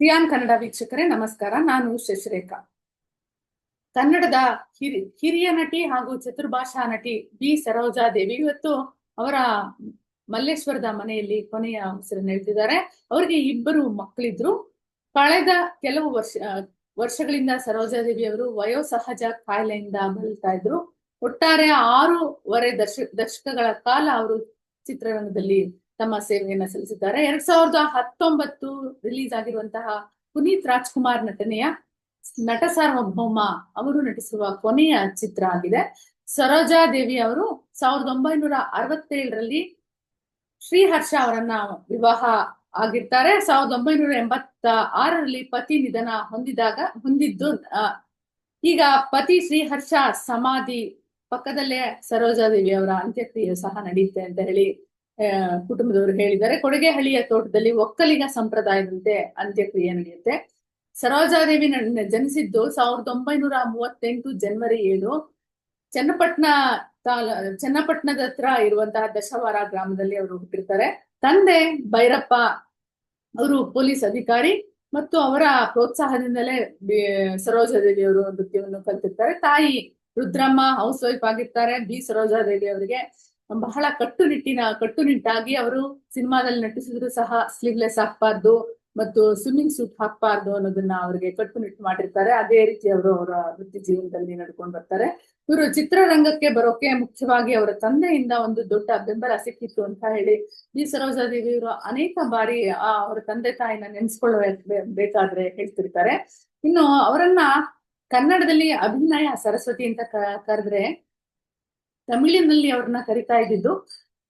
ಪ್ರಿಯಾನ್ ಕನ್ನಡ ವೀಕ್ಷಕರೇ, ನಮಸ್ಕಾರ. ನಾನು ಶಶಿರೇಖಾ. ಕನ್ನಡದ ಹಿರಿ, ಹಿರಿಯ ನಟಿ ಹಾಗೂ ಚತುರ್ಭಾಷಾ ನಟಿ ಬಿ ಸರೋಜಾದೇವಿ ಇವತ್ತು ಅವರ ಮಲ್ಲೇಶ್ವರದ ಮನೆಯಲ್ಲಿ ಕೊನೆಯ ಉಸಿರನ್ನು ಹೇಳ್ತಿದ್ದಾರೆ ಅವರಿಗೆ ಇಬ್ಬರು ಮಕ್ಕಳಿದ್ರು. ಕಳೆದ ಕೆಲವು ವರ್ಷ, ವರ್ಷಗಳಿಂದ ಸರೋಜಾದೇವಿ ಅವರು ವಯೋಸಹಜ ಕಾಯಿಲೆಯಿಂದ ಬಳಲ್ತಾ ಇದ್ರು. ಒಟ್ಟಾರೆ ಆರೂವರೆ ದಶ, ದಶಕಗಳ ಕಾಲ ಅವರು ಚಿತ್ರರಂಗದಲ್ಲಿ ತಮ್ಮ ಸೇವೆಯನ್ನು ಸಲ್ಲಿಸಿದ್ದಾರೆ. ಎರಡ್ ಸಾವಿರದ ಹತ್ತೊಂಬತ್ತು ರಿಲೀಸ್ ಆಗಿರುವಂತಹ ಪುನೀತ್ ರಾಜ್ಕುಮಾರ್ ನಟನೆಯ ನಟ ಸಾರ್ವಭೌಮ ಅವರು ನಟಿಸುವ ಕೊನೆಯ ಚಿತ್ರ ಆಗಿದೆ. ಸರೋಜಾ ದೇವಿ ಅವರು ಸಾವಿರದ ಒಂಬೈನೂರ ಅರವತ್ತೇಳರಲ್ಲಿ ಶ್ರೀಹರ್ಷ ಅವರನ್ನ ವಿವಾಹ ಆಗಿರ್ತಾರೆ. ಸಾವಿರದ ಒಂಬೈನೂರ ಎಂಬತ್ತ ಆರರಲ್ಲಿ ಪತಿ ನಿಧನ ಹೊಂದಿದಾಗ, ಹೊಂದಿದ್ದು ಈಗ ಪತಿ ಶ್ರೀಹರ್ಷ ಸಮಾಧಿ ಪಕ್ಕದಲ್ಲೇ ಸರೋಜಾದೇವಿ ಅವರ ಅಂತ್ಯಕ್ರಿಯೆ ಸಹ ನಡೆಯುತ್ತೆ ಅಂತ ಹೇಳಿ ಕುಟುಂಬದವರು ಹೇಳಿದ್ದಾರೆ. ಕೊಡಗೆಹಳ್ಳಿಯ ತೋಟದಲ್ಲಿ ಒಕ್ಕಲಿಗ ಸಂಪ್ರದಾಯದಂತೆ ಅಂತ್ಯಕ್ರಿಯೆ ನಡೆಯುತ್ತೆ. ಸರೋಜಾದೇವಿ ಜನಿಸಿದ್ದು ಸಾವಿರದ ಒಂಬೈನೂರ ಮೂವತ್ತೆಂಟು ಜನವರಿ ಏಳು. ಚನ್ನಪಟ್ಟಣ ತಾಲ ಚನ್ನಪಟ್ಟಣದ ಹತ್ರ ಇರುವಂತಹ ದಶವಾರ ಗ್ರಾಮದಲ್ಲಿ ಅವರು ಹುಟ್ಟಿರ್ತಾರೆ. ತಂದೆ ಭೈರಪ್ಪ ಅವರು ಪೊಲೀಸ್ ಅಧಿಕಾರಿ ಮತ್ತು ಅವರ ಪ್ರೋತ್ಸಾಹದಿಂದಲೇ ಸರೋಜಾದೇವಿ ಅವರು ನೃತ್ಯವನ್ನು ಕಲ್ತಿರ್ತಾರೆ. ತಾಯಿ ರುದ್ರಮ್ಮ ಹೌಸ್ ವೈಫ್ ಆಗಿರ್ತಾರೆ. ಬಿ ಸರೋಜಾದೇವಿ ಅವರಿಗೆ ಬಹಳ ಕಟ್ಟುನಿಟ್ಟಿನ, ಕಟ್ಟುನಿಟ್ಟಾಗಿ ಅವರು ಸಿನಿಮಾದಲ್ಲಿ ನಟಿಸಿದ್ರು ಸಹ ಸ್ಲೀವ್ಲೆಸ್ ಹಾಕ್ಬಾರ್ದು ಮತ್ತು ಸ್ವಿಮ್ಮಿಂಗ್ ಸೂಟ್ ಹಾಕ್ಬಾರ್ದು ಅನ್ನೋದನ್ನ ಅವರಿಗೆ ಕಟ್ಟುನಿಟ್ಟು ಮಾಡಿರ್ತಾರೆ. ಅದೇ ರೀತಿ ಅವರು ಅವರ ವೃತ್ತಿ ಜೀವನದಲ್ಲಿ ನಡ್ಕೊಂಡು ಬರ್ತಾರೆ. ಇವರು ಚಿತ್ರರಂಗಕ್ಕೆ ಬರೋಕೆ ಮುಖ್ಯವಾಗಿ ಅವರ ತಂದೆಯಿಂದ ಒಂದು ದೊಡ್ಡ ಬೆಂಬಲ ಸಿಕ್ಕಿತ್ತು ಅಂತ ಹೇಳಿ ಬಿ ಸರೋಜಾದೇವಿ ಇವರು ಅನೇಕ ಬಾರಿ ಆ ಅವರ ತಂದೆ ತಾಯಿನ ನೆನ್ಸ್ಕೊಳ್ಳೋ ಬೇಕಾದ್ರೆ ಹೇಳ್ತಿರ್ತಾರೆ. ಇನ್ನು ಅವರನ್ನ ಕನ್ನಡದಲ್ಲಿ ಅಭಿನಯ ಸರಸ್ವತಿ ಅಂತ ಕರೆದ್ರೆ ತಮಿಳಿನಲ್ಲಿ ಅವ್ರನ್ನ ಕರಿತಾ ಇದ್ದಿದ್ದು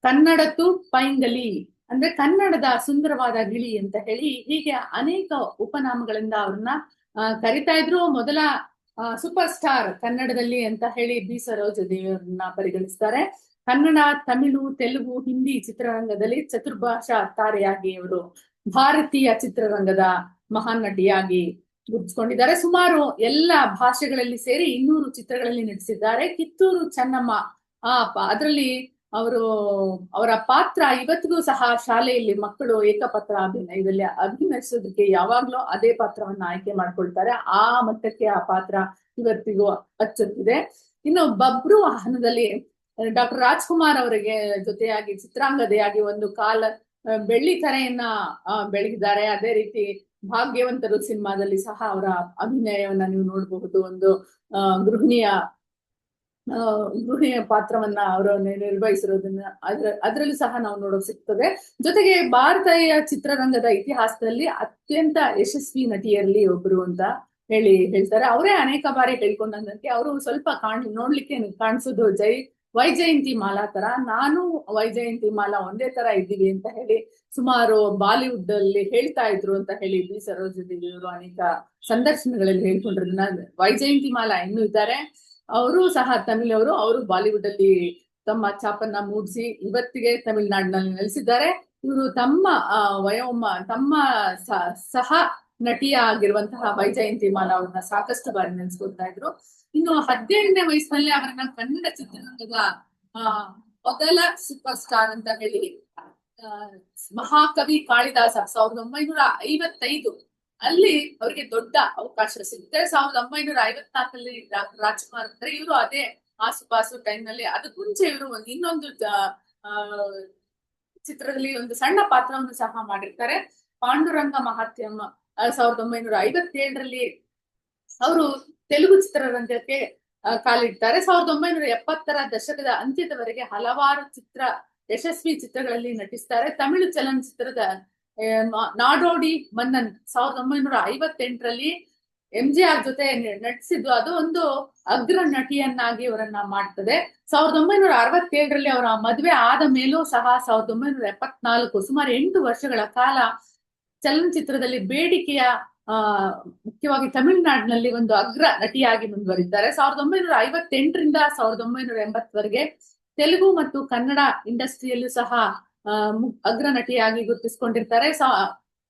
ಕನ್ನಡತ್ತು ಪೈಂಗಲಿ, ಅಂದ್ರೆ ಕನ್ನಡದ ಸುಂದರವಾದ ಗಿಳಿ ಅಂತ ಹೇಳಿ ಹೀಗೆ ಅನೇಕ ಉಪನಾಮಗಳಿಂದ ಅವ್ರನ್ನ ಕರಿತಾ ಇದ್ರು. ಮೊದಲ ಸೂಪರ್ ಸ್ಟಾರ್ ಕನ್ನಡದಲ್ಲಿ ಅಂತ ಹೇಳಿ ಬಿ ಸರೋಜ ಅವ್ರನ್ನ ಪರಿಗಣಿಸ್ತಾರೆ. ಕನ್ನಡ, ತಮಿಳು, ತೆಲುಗು, ಹಿಂದಿ ಚಿತ್ರರಂಗದಲ್ಲಿ ಚತುರ್ಭಾಷಾ ತಾರೆಯಾಗಿ ಇವರು ಭಾರತೀಯ ಚಿತ್ರರಂಗದ ಮಹಾನ್ ನಟಿಯಾಗಿ ಗುರುತಿಸ್ಕೊಂಡಿದ್ದಾರೆ. ಸುಮಾರು ಎಲ್ಲ ಭಾಷೆಗಳಲ್ಲಿ ಸೇರಿ ಇನ್ನೂರು ಚಿತ್ರಗಳಲ್ಲಿ ನಟಿಸಿದ್ದಾರೆ. ಕಿತ್ತೂರು ಚೆನ್ನಮ್ಮ ಆ ಅದರಲ್ಲಿ ಅವರು, ಅವರ ಪಾತ್ರ ಇವತ್ತಿಗೂ ಸಹ ಶಾಲೆಯಲ್ಲಿ ಮಕ್ಕಳು ಏಕಪತ್ರ ಅಭಿನಯದಲ್ಲಿ ಅಭಿನಯಿಸೋದಕ್ಕೆ ಯಾವಾಗ್ಲೂ ಅದೇ ಪಾತ್ರವನ್ನ ಆಯ್ಕೆ ಮಾಡ್ಕೊಳ್ತಾರೆ. ಆ ಮಟ್ಟಕ್ಕೆ ಆ ಪಾತ್ರ ಇವತ್ತಿಗೂ ಅಚ್ಚುತ್ತಿದೆ. ಇನ್ನು ಬಬ್ರು ವಾಹನದಲ್ಲಿ, ಡಾಕ್ಟರ್ ರಾಜ್ಕುಮಾರ್ ಅವರಿಗೆ ಜೊತೆಯಾಗಿ, ಚಿತ್ರಾಂಗದೆಯಾಗಿ ಒಂದು ಕಾಲ ಬೆಳ್ಳಿ ತರೆಯನ್ನ ಬೆಳಗಿದ್ದಾರೆ. ಅದೇ ರೀತಿ ಭಾಗ್ಯವಂತರು ಸಿನಿಮಾದಲ್ಲಿ ಸಹ ಅವರ ಅಭಿನಯವನ್ನ ನೀವು ನೋಡಬಹುದು. ಒಂದು ಗೃಹಿಣಿಯ ಗೃಹಿಣಿಯ ಪಾತ್ರವನ್ನ ಅವರು ನಿರ್ವಹಿಸಿರೋದನ್ನ ಅದ್ರ, ಅದ್ರಲ್ಲೂ ಸಹ ನಾವು ನೋಡೋಕ್ ಸಿಗ್ತದೆ. ಜೊತೆಗೆ ಭಾರತೀಯ ಚಿತ್ರರಂಗದ ಇತಿಹಾಸದಲ್ಲಿ ಅತ್ಯಂತ ಯಶಸ್ವಿ ನಟಿಯರಲ್ಲಿ ಒಬ್ರು ಅಂತ ಹೇಳಿ ಹೇಳ್ತಾರೆ. ಅವರೇ ಅನೇಕ ಬಾರಿ ಹೇಳ್ಕೊಂಡಂತೆ ಅವರು ಸ್ವಲ್ಪ ಕಾಣ್, ನೋಡ್ಲಿಕ್ಕೆ ಕಾಣಿಸೋದು ಜೈ ವೈಜಯಂತಿ ಮಾಲಾ ತರ. ನಾನು ವೈಜಯಂತಿ ಮಾಲಾ ಒಂದೇ ತರ ಇದ್ದೀವಿ ಅಂತ ಹೇಳಿ ಸುಮಾರು ಬಾಲಿವುಡ್ ಅಲ್ಲಿ ಹೇಳ್ತಾ ಇದ್ರು ಅಂತ ಹೇಳಿ ಬಿ ಸರೋಜದೇವಿ ಅವರು ಅನೇಕ ಸಂದರ್ಶನಗಳಲ್ಲಿ ಹೇಳ್ಕೊಂಡಿರೋದನ್ನ ವೈಜಯಂತಿ ಮಾಲಾ ಇನ್ನು ಇದ್ದಾರೆ. ಅವರು ಸಹ ತಮಿಳ್ ಅವರು ಬಾಲಿವುಡ್ ಅಲ್ಲಿ ತಮ್ಮ ಛಾಪನ್ನ ಮೂಡಿಸಿ ಇವತ್ತಿಗೆ ತಮಿಳುನಾಡಿನಲ್ಲಿ ನೆಲೆಸಿದ್ದಾರೆ. ಇವರು ತಮ್ಮ ವಯೋಮ, ತಮ್ಮ ಸಹ ನಟಿಯ ಆಗಿರುವಂತಹ ವೈಜಯಂತಿ ಮಾಲ ಅವ್ರನ್ನ ಸಾಕಷ್ಟು ಬಾರಿ ನೆನೆಸ್ಕೊಳ್ತಾ ಇದ್ರು. ಇನ್ನು ಹದಿನೆಂಟನೇ ವಯಸ್ಸಿನಲ್ಲಿ ಅವರನ್ನ ಕನ್ನಡ ಚಿತ್ರರಂಗದ, ಆ, ಮೊದಲ ಸೂಪರ್ ಸ್ಟಾರ್ ಅಂತ ಹೇಳಿ ಮಹಾಕವಿ ಕಾಳಿದಾಸ, ಸಾವಿರದ ಒಂಬೈನೂರ ಐವತ್ತೈದು ಅಲ್ಲಿ ಅವರಿಗೆ ದೊಡ್ಡ ಅವಕಾಶ ಸಿಗುತ್ತೆ. ಸಾವಿರದ ಒಂಬೈನೂರ ಐವತ್ನಾಲ್ಕಲ್ಲಿ ರಾಜ್ಕುಮಾರ್ ಅಂದ್ರೆ ಇವರು ಅದೇ ಆಸುಪಾಸು ಟೈಮ್ನಲ್ಲಿ ಅದಕ್ಕೆ ಮುಂಚೆ ಇವರು ಒಂದು ಇನ್ನೊಂದು ಚಿತ್ರದಲ್ಲಿ ಒಂದು ಸಣ್ಣ ಪಾತ್ರವನ್ನು ಸಹ ಮಾಡಿರ್ತಾರೆ. ಪಾಂಡುರಂಗ ಮಹಾತ್ಯಮ್ಮ ಸಾವಿರದ ಒಂಬೈನೂರ ಐವತ್ತೇಳರಲ್ಲಿ ಅವರು ತೆಲುಗು ಚಿತ್ರರಂಗಕ್ಕೆ ಕಾಲಿಡ್ತಾರೆ. ಸಾವಿರದ ಒಂಬೈನೂರ ಎಪ್ಪತ್ತರ ದಶಕದ ಅಂತ್ಯದವರೆಗೆ ಹಲವಾರು ಚಿತ್ರ, ಯಶಸ್ವಿ ಚಿತ್ರಗಳಲ್ಲಿ ನಟಿಸ್ತಾರೆ. ತಮಿಳು ಚಲನಚಿತ್ರದ ನಾಡೋಡಿ ಮನ್ನನ್ ಸಾವಿರದ ಒಂಬೈನೂರ ಐವತ್ತೆಂಟರಲ್ಲಿ ಎಂ ಜಿ ಆರ್ ಜೊತೆ ನಟಿಸಿದ್ದು ಅದು ಒಂದು ಅಗ್ರ ನಟಿಯನ್ನಾಗಿ ಇವರನ್ನ ಮಾಡ್ತದೆ. ಸಾವಿರದ ಒಂಬೈನೂರ ಅರವತ್ತೇಳರಲ್ಲಿ ಅವರ ಮದುವೆ ಆದ ಮೇಲೂ ಸಹ ಸಾವಿರದ ಒಂಬೈನೂರ ಎಪ್ಪತ್ನಾಲ್ಕು ಸುಮಾರು ಎಂಟು ವರ್ಷಗಳ ಕಾಲ ಚಲನಚಿತ್ರದಲ್ಲಿ ಬೇಡಿಕೆಯ ಮುಖ್ಯವಾಗಿ ತಮಿಳುನಾಡಿನಲ್ಲಿ ಒಂದು ಅಗ್ರ ನಟಿಯಾಗಿ ಮುಂದುವರಿದ್ದಾರೆ. ಸಾವಿರದ ಒಂಬೈನೂರ ಐವತ್ತೆಂಟರಿಂದ ಸಾವಿರದ ಒಂಬೈನೂರ ಎಂಬತ್ತವರೆಗೆ ತೆಲುಗು ಮತ್ತು ಕನ್ನಡ ಇಂಡಸ್ಟ್ರಿಯಲ್ಲೂ ಸಹ ಅಗ್ರ ನಟಿಯಾಗಿ ಗುರುತಿಸಿಕೊಂಡಿರ್ತಾರೆ.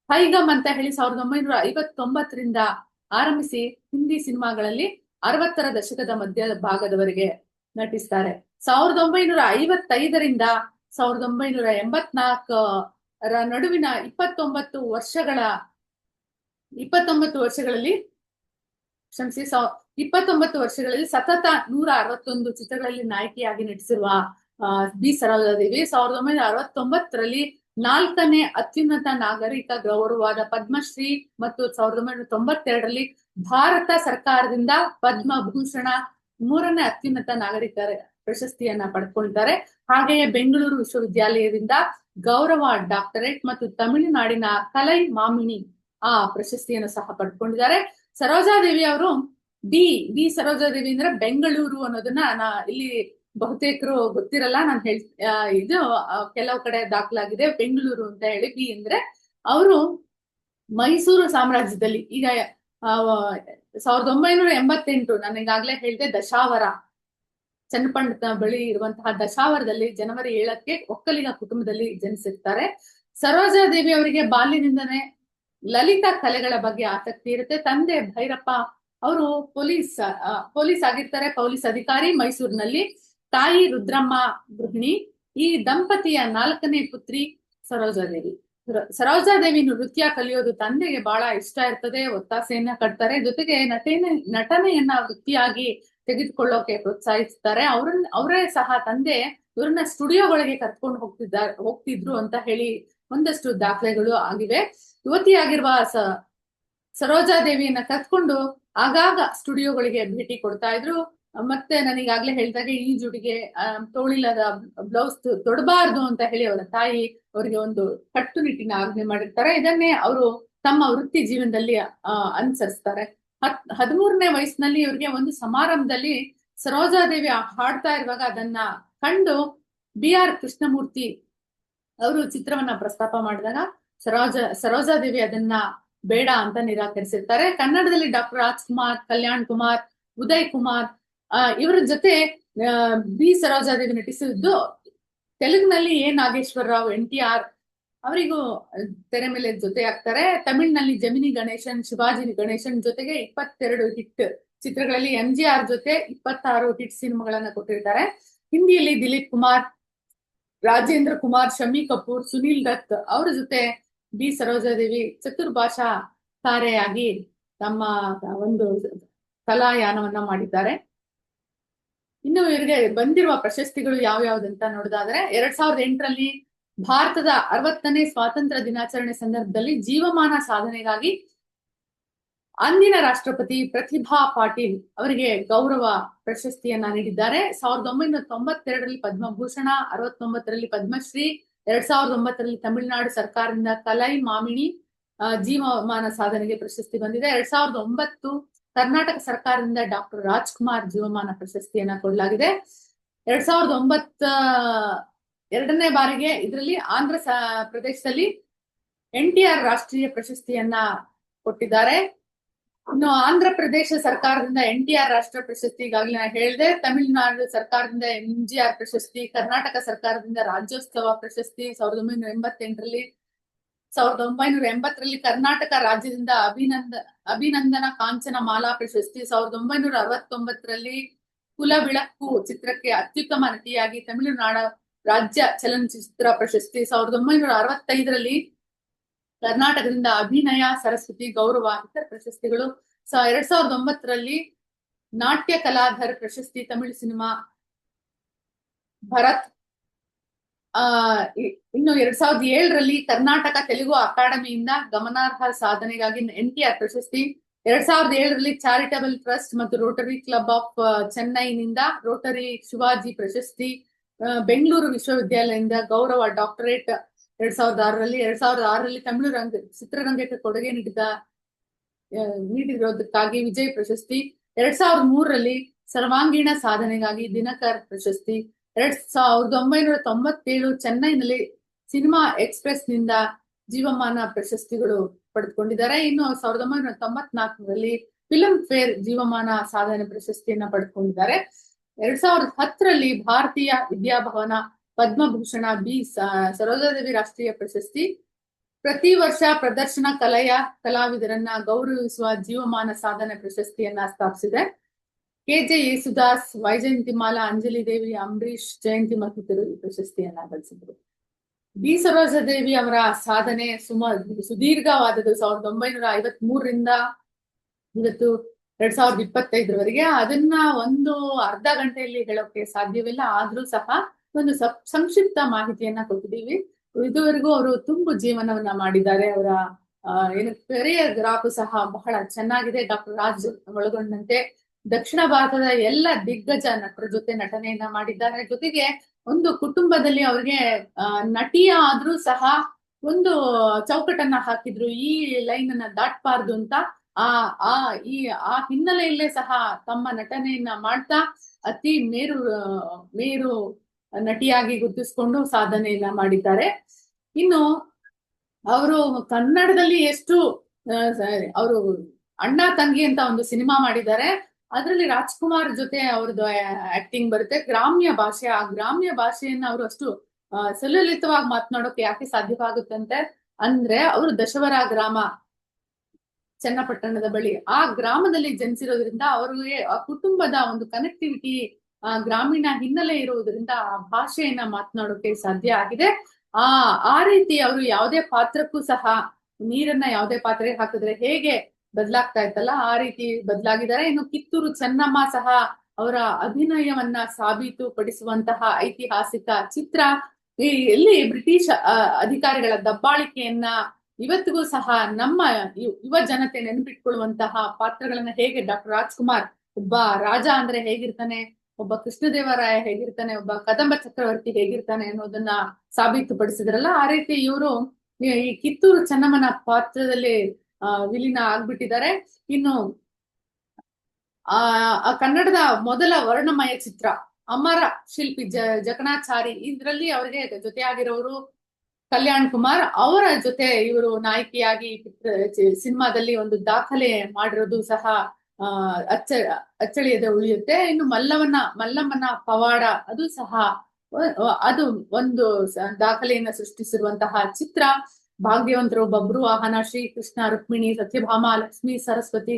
ಹೈಗಮ್ ಅಂತ ಹೇಳಿ ಸಾವಿರದ ಒಂಬೈನೂರ ಐವತ್ತೊಂಬತ್ತರಿಂದ ಆರಂಭಿಸಿ ಹಿಂದಿ ಸಿನಿಮಾಗಳಲ್ಲಿ ಅರವತ್ತರ ದಶಕದ ಮಧ್ಯ ಭಾಗದವರೆಗೆ ನಟಿಸ್ತಾರೆ. ಸಾವಿರದ ಒಂಬೈನೂರ ಐವತ್ತೈದರಿಂದ ಸಾವಿರದ ಒಂಬೈನೂರ ಎಂಬತ್ನಾಲ್ಕರ ನಡುವಿನ ಇಪ್ಪತ್ತೊಂಬತ್ತು ವರ್ಷಗಳ, ಇಪ್ಪತ್ತೊಂಬತ್ತು ವರ್ಷಗಳಲ್ಲಿ, ಕ್ಷಮಿಸಿ ಇಪ್ಪತ್ತೊಂಬತ್ತು ವರ್ಷಗಳಲ್ಲಿ ಸತತ ನೂರ ಅರವತ್ತೊಂದು ಚಿತ್ರಗಳಲ್ಲಿ ನಾಯಕಿಯಾಗಿ ನಟಿಸಿರುವ ಬಿ ಸರೋಜಾದೇವಿ ಸಾವಿರದ ಒಂಬೈನೂರ ಅರವತ್ತೊಂಬತ್ತರಲ್ಲಿ ನಾಲ್ಕನೇ ಅತ್ಯುನ್ನತ ನಾಗರಿಕ ಗೌರವವಾದ ಪದ್ಮಶ್ರೀ ಮತ್ತು ಸಾವಿರದ ಒಂಬೈನೂರ ತೊಂಬತ್ತೆರಡರಲ್ಲಿ ಭಾರತ ಸರ್ಕಾರದಿಂದ ಪದ್ಮಭೂಷಣ ಮೂರನೇ ಅತ್ಯುನ್ನತ ನಾಗರಿಕ ಪ್ರಶಸ್ತಿಯನ್ನ ಪಡ್ಕೊಳ್ತಾರೆ ಹಾಗೆಯೇ ಬೆಂಗಳೂರು ವಿಶ್ವವಿದ್ಯಾಲಯದಿಂದ ಗೌರವ ಡಾಕ್ಟರೇಟ್ ಮತ್ತು ತಮಿಳುನಾಡಿನ ಕಲೈ ಮಾಮಿನಿ, ಆ, ಪ್ರಶಸ್ತಿಯನ್ನು ಸಹ ಪಡ್ಕೊಂಡಿದ್ದಾರೆ. ಸರೋಜಾದೇವಿ ಅವರು ಡಿ ಬಿ ಸರೋಜಾದೇವಿ ಅಂದ್ರೆ ಬೆಂಗಳೂರು ಅನ್ನೋದನ್ನ ನಾ ಇಲ್ಲಿ ಬಹುತೇಕರು ಗೊತ್ತಿರಲ್ಲ, ನಾನು ಹೇಳ್ ಇದು ಕೆಲವು ಕಡೆ ದಾಖಲಾಗಿದೆ, ಬೆಂಗಳೂರು ಅಂತ ಹೇಳಿ ಬಿ ಅಂದ್ರೆ ಅವರು ಮೈಸೂರು ಸಾಮ್ರಾಜ್ಯದಲ್ಲಿ, ಈಗ ಸಾವಿರದ ಒಂಬೈನೂರ ಎಂಬತ್ತೆಂಟು ನಾನು ಈಗಾಗಲೇ ಹೇಳಿದೆ ದಶಾವರ ಚನ್ನಪಂಡಿತ ಬಳಿ ಇರುವಂತಹ ದಶಾವರದಲ್ಲಿ ಜನವರಿ ಏಳಕ್ಕೆ ಒಕ್ಕಲಿಗ ಕುಟುಂಬದಲ್ಲಿ ಜನಿಸಿರ್ತಾರೆ. ಸರೋಜಾದೇವಿ ಅವರಿಗೆ ಬಾಲ್ಯದಿಂದನೇ ಲಲಿತ ಕಲೆಗಳ ಬಗ್ಗೆ ಆಸಕ್ತಿ ಇರುತ್ತೆ. ತಂದೆ ಭೈರಪ್ಪ ಅವರು ಪೊಲೀಸ್ ಪೊಲೀಸ್ ಆಗಿರ್ತಾರೆ, ಪೊಲೀಸ್ ಅಧಿಕಾರಿ ಮೈಸೂರಿನಲ್ಲಿ. ತಾಯಿ ರುದ್ರಮ್ಮ ಗೃಹಿಣಿ, ಈ ದಂಪತಿಯ ನಾಲ್ಕನೇ ಪುತ್ರಿ ಸರೋಜಾದೇವಿ. ಸರೋ- ಸರೋಜಾದೇವಿ ನೃತ್ಯ ಕಲಿಯೋದು ತಂದೆಗೆ ಬಹಳ ಇಷ್ಟ ಇರ್ತದೆ, ಒತ್ತಾಸೆಯನ್ನ ಕಟ್ತಾರೆ. ಜೊತೆಗೆ ನಟನೆ, ನಟನೆಯನ್ನ ವೃತ್ತಿಯಾಗಿ ತೆಗೆದುಕೊಳ್ಳೋಕೆ ಪ್ರೋತ್ಸಾಹಿಸ್ತಾರೆ. ಅವ್ರನ್ನ ಅವರೇ ಸಹ ತಂದೆ ಇವ್ರನ್ನ ಸ್ಟುಡಿಯೋಗಳಿಗೆ ಕರ್ಕೊಂಡು ಹೋಗ್ತಿದ್ದಾರೆ ಹೋಗ್ತಿದ್ರು ಅಂತ ಹೇಳಿ ಒಂದಷ್ಟು ದಾಖಲೆಗಳು ಆಗಿವೆ. ಯುವತಿಯಾಗಿರುವ ಸ, ಸರೋಜಾದೇವಿಯನ್ನ ಕರ್ಕೊಂಡು ಆಗಾಗ ಸ್ಟುಡಿಯೋಗಳಿಗೆ ಭೇಟಿ ಕೊಡ್ತಾ ಇದ್ರು. ಮತ್ತೆ ನನಗಾಗ್ಲೇ ಹೇಳಿದಾಗೆ ಈ ಜುಡಿಗೆ ತೋಳಿಲ್ಲದ ಬ್ಲೌಸ್ ತೊಡಬಾರ್ದು ಅಂತ ಹೇಳಿ ಅವರ ತಾಯಿ ಅವರಿಗೆ ಒಂದು ಕಟ್ಟುನಿಟ್ಟಿನ ಆಜ್ಞೆ ಮಾಡಿರ್ತಾರೆ. ಇದನ್ನೇ ಅವರು ತಮ್ಮ ವೃತ್ತಿ ಜೀವನದಲ್ಲಿ ಅನುಸರಿಸ್ತಾರೆ. ಹತ್, ಹದಿಮೂರನೇ ವಯಸ್ಸಿನಲ್ಲಿ ಇವ್ರಿಗೆ ಒಂದು ಸಮಾರಂಭದಲ್ಲಿ ಸರೋಜಾದೇವಿ ಹಾಡ್ತಾ ಇರುವಾಗ ಅದನ್ನ ಕಂಡು ಬಿ ಆರ್ ಕೃಷ್ಣಮೂರ್ತಿ ಅವರು ಚಿತ್ರವನ್ನ ಪ್ರಸ್ತಾಪ ಮಾಡಿದಾಗ ಸರೋಜ, ಸರೋಜಾದೇವಿ ಅದನ್ನ ಬೇಡ ಅಂತ ನಿರಾಕರಿಸಿರ್ತಾರೆ. ಕನ್ನಡದಲ್ಲಿ ಡಾಕ್ಟರ್ ರಾಜ್ಕುಮಾರ್, ಕಲ್ಯಾಣ್ ಕುಮಾರ್, ಉದಯ್ ಕುಮಾರ್ ಆ, ಇವರ ಜೊತೆ ಬಿ ಸರೋಜಾದೇವಿ ನಟಿಸಿದ್ದು ತೆಲುಗಿನಲ್ಲಿ A Nageshwara Rao N T R. ಅವರಿಗೂ ತೆರೆ ಮೇಲೆ ಜೊತೆ ಆಗ್ತಾರೆ. ತಮಿಳಿನಲ್ಲಿ ಜಮಿನಿ ಗಣೇಶನ್ ಶಿವಾಜಿ ಗಣೇಶನ್ ಜೊತೆಗೆ ಇಪ್ಪತ್ತೆರಡು ಹಿಟ್ ಚಿತ್ರಗಳಲ್ಲಿ ಎಂ ಜಿ ಆರ್ ಜೊತೆ ಇಪ್ಪತ್ತಾರು ಹಿಟ್ ಸಿನಿಮಾಗಳನ್ನ ಕೊಟ್ಟಿರ್ತಾರೆ. ಹಿಂದಿಯಲ್ಲಿ ದಿಲೀಪ್ ಕುಮಾರ್ ರಾಜೇಂದ್ರ ಕುಮಾರ್ ಶಮಿ ಕಪೂರ್ ಸುನೀಲ್ ದತ್ ಅವರ ಜೊತೆ ಬಿ ಸರೋಜಾದೇವಿ ಚತುರ್ಭಾಷಾ ತಾರೆಯಾಗಿ ತಮ್ಮ ಒಂದು ಕಲಾಯಾನವನ್ನ ಮಾಡಿದ್ದಾರೆ. ಇನ್ನು ಇವರಿಗೆ ಬಂದಿರುವ ಪ್ರಶಸ್ತಿಗಳು ಯಾವ್ಯಾವ್ದಂತ ನೋಡೋದಾದ್ರೆ, ಎರಡ್ ಸಾವಿರದ ಎಂಟರಲ್ಲಿ ಭಾರತದ ಅರವತ್ತನೇ ಸ್ವಾತಂತ್ರ್ಯ ದಿನಾಚರಣೆ ಸಂದರ್ಭದಲ್ಲಿ ಜೀವಮಾನ ಸಾಧನೆಗಾಗಿ ಅಂದಿನ ರಾಷ್ಟ್ರಪತಿ ಪ್ರತಿಭಾ ಪಾಟೀಲ್ ಅವರಿಗೆ ಗೌರವ ಪ್ರಶಸ್ತಿಯನ್ನ ನೀಡಿದ್ದಾರೆ. ಸಾವಿರದ ಒಂಬೈನೂರ ತೊಂಬತ್ತೆರಡರಲ್ಲಿ ಪದ್ಮಭೂಷಣ, ಅರವತ್ತೊಂಬತ್ತರಲ್ಲಿ ಪದ್ಮಶ್ರೀ, ಎರಡ್ ಸಾವಿರದ ಒಂಬತ್ತರಲ್ಲಿ ತಮಿಳುನಾಡು ಸರ್ಕಾರದಿಂದ ಕಲೈ ಮಾಮಿಣಿ ಜೀವಮಾನ ಸಾಧನೆಗೆ ಪ್ರಶಸ್ತಿ ಬಂದಿದೆ. ಎರಡ್ ಸಾವಿರದ ಒಂಬತ್ತು ಕರ್ನಾಟಕ ಸರ್ಕಾರದಿಂದ ಡಾಕ್ಟರ್ ರಾಜ್ಕುಮಾರ್ ಜೀವಮಾನ ಪ್ರಶಸ್ತಿಯನ್ನ ಕೊಡಲಾಗಿದೆ. ಎರಡ್ ಸಾವಿರದ ಒಂಬತ್ತ, ಎರಡನೇ ಬಾರಿಗೆ ಇದರಲ್ಲಿ ಆಂಧ್ರ ಪ್ರದೇಶದಲ್ಲಿ ಎನ್ ಟಿ ಆರ್ ರಾಷ್ಟ್ರೀಯ ಪ್ರಶಸ್ತಿಯನ್ನ ಕೊಟ್ಟಿದ್ದಾರೆ. ಇನ್ನು ಆಂಧ್ರ ಪ್ರದೇಶ ಸರ್ಕಾರದಿಂದ ಎನ್ ಟಿ ಆರ್ ರಾಷ್ಟ್ರ ಪ್ರಶಸ್ತಿ ಈಗಾಗಲೇ ನಾನು ಹೇಳಿದೆ. ತಮಿಳುನಾಡು ಸರ್ಕಾರದಿಂದ ಎಂ ಜಿ ಆರ್ ಪ್ರಶಸ್ತಿ, ಕರ್ನಾಟಕ ಸರ್ಕಾರದಿಂದ ರಾಜ್ಯೋತ್ಸವ ಪ್ರಶಸ್ತಿ, ಸಾವಿರದ ಒಂಬೈನೂರ ಎಂಬತ್ತೆಂಟರಲ್ಲಿ ಸಾವಿರದ ಒಂಬೈನೂರ ಎಂಬತ್ತರಲ್ಲಿ ಕರ್ನಾಟಕ ರಾಜ್ಯದಿಂದ ಅಭಿನಂದ, ಅಭಿನಂದನ ಕಾಂಚನ ಮಾಲಾ ಪ್ರಶಸ್ತಿ ಸಾವಿರದ ಒಂಬೈನೂರ ಅರವತ್ತೊಂಬತ್ತರಲ್ಲಿ ಕುಲ ಚಿತ್ರಕ್ಕೆ ಅತ್ಯುತ್ತಮ ನಟಿಯಾಗಿ ತಮಿಳುನಾಡ ರಾಜ್ಯ ಚಲನಚಿತ್ರ ಪ್ರಶಸ್ತಿ ಸಾವಿರದ ಒಂಬೈನೂರ ಅರವತ್ತೈದರಲ್ಲಿ ಕರ್ನಾಟಕದಿಂದ ಅಭಿನಯ, ಸರಸ್ವತಿ, ಗೌರವ, ಇತರ ಪ್ರಶಸ್ತಿಗಳು ಎರಡ್ ಸಾವಿರದ ಒಂಬತ್ತರಲ್ಲಿ ನಾಟ್ಯ ಕಲಾಧರ್ ಪ್ರಶಸ್ತಿ ತಮಿಳು ಸಿನಿಮಾ ಭರತ್ ಇನ್ನು ಎರಡ್ ಸಾವಿರದ ಏಳರಲ್ಲಿ ಕರ್ನಾಟಕ ತೆಲುಗು ಅಕಾಡೆಮಿಯಿಂದ ಗಮನಾರ್ಹ ಸಾಧನೆಗಾಗಿ ಎನ್ ಟಿ ಆರ್ ಪ್ರಶಸ್ತಿ, ಎರಡ್ ಸಾವಿರದ ಏಳರಲ್ಲಿ ಚಾರಿಟಬಲ್ ಟ್ರಸ್ಟ್ ಮತ್ತು ರೋಟರಿ ಕ್ಲಬ್ ಆಫ್ ಚೆನ್ನೈನಿಂದ ರೋಟರಿ ಶಿವಾಜಿ ಪ್ರಶಸ್ತಿ ಬೆಂಗಳೂರು ವಿಶ್ವವಿದ್ಯಾಲಯದಿಂದ ಗೌರವ ಡಾಕ್ಟರೇಟ್ ಎರಡ್ ಸಾವಿರದ ಆರರಲ್ಲಿ, ಎರಡ್ ಸಾವಿರದ ಆರರಲ್ಲಿ ತಮಿಳು ರಂಗ, ಚಿತ್ರರಂಗಕ್ಕೆ ಕೊಡುಗೆ ನೀಡಿದ ನೀಡಿರೋದಕ್ಕಾಗಿ ವಿಜಯ್ ಪ್ರಶಸ್ತಿ, ಎರಡ್ ಸಾವಿರದ ಮೂರರಲ್ಲಿ ಸರ್ವಾಂಗೀಣ ಸಾಧನೆಗಾಗಿ ದಿನಕರ್ ಪ್ರಶಸ್ತಿ ಎರಡ್ ಸಾವಿರದ ಒಂಬೈನೂರ ತೊಂಬತ್ತೇಳು ಚೆನ್ನೈನಲ್ಲಿ ಸಿನಿಮಾ ಎಕ್ಸ್ಪ್ರೆಸ್ನಿಂದ ಜೀವಮಾನ ಪ್ರಶಸ್ತಿಗಳು ಪಡೆದುಕೊಂಡಿದ್ದಾರೆ. ಇನ್ನು ಸಾವಿರದ ಒಂಬೈನೂರ ತೊಂಬತ್ನಾಲ್ಕರಲ್ಲಿ ಫಿಲಂ ಫೇರ್ ಜೀವಮಾನ ಸಾಧನೆ ಪ್ರಶಸ್ತಿಯನ್ನ ಪಡೆದುಕೊಂಡಿದ್ದಾರೆ. ಎರಡ್ ಸಾವಿರದ ಹತ್ತರಲ್ಲಿ ಭಾರತೀಯ ವಿದ್ಯಾಭವನ ಪದ್ಮಭೂಷಣ ಬಿ ಸರೋಜಾದೇವಿ ರಾಷ್ಟ್ರೀಯ ಪ್ರಶಸ್ತಿ. ಪ್ರತಿ ವರ್ಷ ಪ್ರದರ್ಶನ ಕಲೆಯ ಕಲಾವಿದರನ್ನ ಗೌರವಿಸುವ ಜೀವಮಾನ ಸಾಧನೆ ಪ್ರಶಸ್ತಿಯನ್ನ ಸ್ಥಾಪಿಸಿದೆ. ಕೆಜೆ ಯೇಸುದಾಸ್ ವೈಜಯಂತಿಮಾಲ ಅಂಜಲಿ ದೇವಿ ಅಂಬರೀಶ್ ಜಯಂತಿ ಮತ್ತಿತರರು ಈ ಪ್ರಶಸ್ತಿಯನ್ನ ಗಳಿಸಿದ್ರು. ಬಿ ಸರೋಜಾದೇವಿ ಅವರ ಸಾಧನೆ ಸುಮ, ಸುದೀರ್ಘವಾದದ್ದು ಸಾವಿರದ ಒಂಬೈನೂರ ಐವತ್ ಮೂರರಿಂದ ಇವತ್ತು ಎರಡ್ ಸಾವಿರದ ಇಪ್ಪತ್ತೈದರವರೆಗೆ. ಅದನ್ನ ಒಂದು ಅರ್ಧ ಗಂಟೆಯಲ್ಲಿ ಹೇಳೋಕೆ ಸಾಧ್ಯವಿಲ್ಲ. ಆದ್ರೂ ಸಹ ಒಂದು ಸಂಕ್ಷಿಪ್ತ ಮಾಹಿತಿಯನ್ನ ಕೊಟ್ಟಿದ್ದೀವಿ. ಇದುವರೆಗೂ ಅವರು ತುಂಬು ಜೀವನವನ್ನ ಮಾಡಿದ್ದಾರೆ. ಅವರ ಏನು ಕೆರೆಯ ಗ್ರಾಫ್ ಸಹ ಬಹಳ ಚೆನ್ನಾಗಿದೆ. ಡಾಕ್ಟರ್ ರಾಜ್ ಒಳಗೊಂಡಂತೆ. ದಕ್ಷಿಣ ಭಾರತದ ಎಲ್ಲ ದಿಗ್ಗಜ ನಟರ ಜೊತೆ ನಟನೆಯನ್ನ ಮಾಡಿದ್ದಾರೆ. ಜೊತೆಗೆ ಒಂದು ಕುಟುಂಬದಲ್ಲಿ ಅವ್ರಿಗೆ ನಟಿಯ ಆದ್ರೂ ಸಹ ಒಂದು ಚೌಕಟ್ಟನ್ನ ಹಾಕಿದ್ರು. ಈ ಲೈನ್ ಅನ್ನ ದಾಟ್ಬಾರ್ದು ಅಂತ ಆ ಆ, ಈ, ಆ ಹಿನ್ನೆಲೆಯಲ್ಲೇ ಸಹ ತಮ್ಮ ನಟನೆಯನ್ನ ಮಾಡ್ತಾ ಅತಿ ಮೇರು ಮೇರು ನಟಿಯಾಗಿ ಗುರುತಿಸ್ಕೊಂಡು ಸಾಧನೆಯನ್ನ ಮಾಡಿದ್ದಾರೆ. ಇನ್ನು ಅವರು ಕನ್ನಡದಲ್ಲಿ ಎಷ್ಟು ಅವರು ಅಣ್ಣ ತಂಗಿ ಅಂತ ಒಂದು ಸಿನಿಮಾ ಮಾಡಿದ್ದಾರೆ. ಅದರಲ್ಲಿ ರಾಜ್ಕುಮಾರ್ ಜೊತೆ ಅವ್ರದ್ದು ಆಕ್ಟಿಂಗ್ ಬರುತ್ತೆ. ಗ್ರಾಮ್ಯ ಭಾಷೆ, ಆ ಗ್ರಾಮ್ಯ ಭಾಷೆಯನ್ನ ಅವರು ಅಷ್ಟು ಸಲಲಿತವಾಗಿ ಮಾತನಾಡೋಕೆ ಯಾಕೆ ಸಾಧ್ಯವಾಗುತ್ತಂತೆ? ಅಂದ್ರೆ ಅವರು ದಶವರ ಗ್ರಾಮ, ಚನ್ನಪಟ್ಟಣದ ಬಳಿ. ಆ ಗ್ರಾಮದಲ್ಲಿ ಜನಿಸಿರೋದ್ರಿಂದ ಅವರಿಗೆ, ಆ ಕುಟುಂಬದ ಒಂದು ಕನೆಕ್ಟಿವಿಟಿ ಆ, ಗ್ರಾಮೀಣ ಹಿನ್ನೆಲೆ ಇರುವುದರಿಂದ ಆ ಭಾಷೆಯನ್ನ ಮಾತನಾಡೋಕೆ ಸಾಧ್ಯ ಆಗಿದೆ. ಆ ಆ ರೀತಿ ಅವರು ಯಾವುದೇ ಪಾತ್ರಕ್ಕೂ ಸಹ ನೀರನ್ನ ಯಾವುದೇ ಪಾತ್ರೆಗೆ ಹಾಕಿದ್ರೆ ಹೇಗೆ ಬದಲಾಗ್ತಾ ಇತ್ತಲ್ಲ, ಆ ರೀತಿ ಬದಲಾಗಿದ್ದಾರೆ. ಇನ್ನು ಕಿತ್ತೂರು ಚೆನ್ನಮ್ಮ ಸಹ ಅವರ ಅಭಿನಯವನ್ನ ಸಾಬೀತು ಪಡಿಸುವಂತಹ ಐತಿಹಾಸಿಕ ಚಿತ್ರ. ಈ ಎಲ್ಲಿ ಬ್ರಿಟಿಷ್ ಅಧಿಕಾರಿಗಳ ದಬ್ಬಾಳಿಕೆಯನ್ನ ಇವತ್ತಿಗೂ ಸಹ ನಮ್ಮ ಯುವ ಜನತೆ ನೆನಪಿಟ್ಕೊಳ್ಳುವಂತಹ ಪಾತ್ರಗಳನ್ನ ಹೇಗೆ ಡಾಕ್ಟರ್ ರಾಜ್ಕುಮಾರ್, ಒಬ್ಬ ರಾಜ ಅಂದ್ರೆ ಹೇಗಿರ್ತಾನೆ, ಒಬ್ಬ ಕೃಷ್ಣದೇವರಾಯ ಹೇಗಿರ್ತಾನೆ, ಒಬ್ಬ ಕದಂಬ ಚಕ್ರವರ್ತಿ ಹೇಗಿರ್ತಾನೆ ಅನ್ನೋದನ್ನ ಸಾಬೀತುಪಡಿಸಿದ್ರಲ್ಲ, ಆ ರೀತಿ ಇವರು ಈ ಕಿತ್ತೂರು ಚೆನ್ನಮ್ಮನ ಪಾತ್ರದಲ್ಲಿ ವಿಲೀನ ಆಗ್ಬಿಟ್ಟಿದ್ದಾರೆ. ಇನ್ನು, ಆ ಕನ್ನಡದ ಮೊದಲ ವರ್ಣಮಯ ಚಿತ್ರ, ಅಮರ ಶಿಲ್ಪಿ ಜ ಜಕಣಾಚಾರಿ ಇದ್ರಲ್ಲಿ ಅವರಿಗೆ ಜೊತೆಯಾಗಿರೋರು ಕಲ್ಯಾಣ್ ಕುಮಾರ್. ಅವರ ಜೊತೆ ಇವರು ನಾಯಕಿಯಾಗಿ ಸಿನಿಮಾದಲ್ಲಿ ಒಂದು ದಾಖಲೆ ಮಾಡಿರೋದು ಸಹ ಅಚ್ಚ, ಅಚ್ಚಳಿಯದೆ ಉಳಿಯುತ್ತೆ. ಇನ್ನು ಮಲ್ಲವನ ಮಲ್ಲಮ್ಮನ ಪವಾಡ, ಅದು ಸಹ ಅದು ಒಂದು ದಾಖಲೆಯನ್ನ ಸೃಷ್ಟಿಸಿರುವಂತಹ ಚಿತ್ರ. ಭಾಗ್ಯವಂತರು ಬಬ್ರು ವಾಹನ, ಶ್ರೀಕೃಷ್ಣ, ರುಕ್ಮಿಣಿ, ಸತ್ಯಭಾಮ, ಲಕ್ಷ್ಮಿ, ಸರಸ್ವತಿ,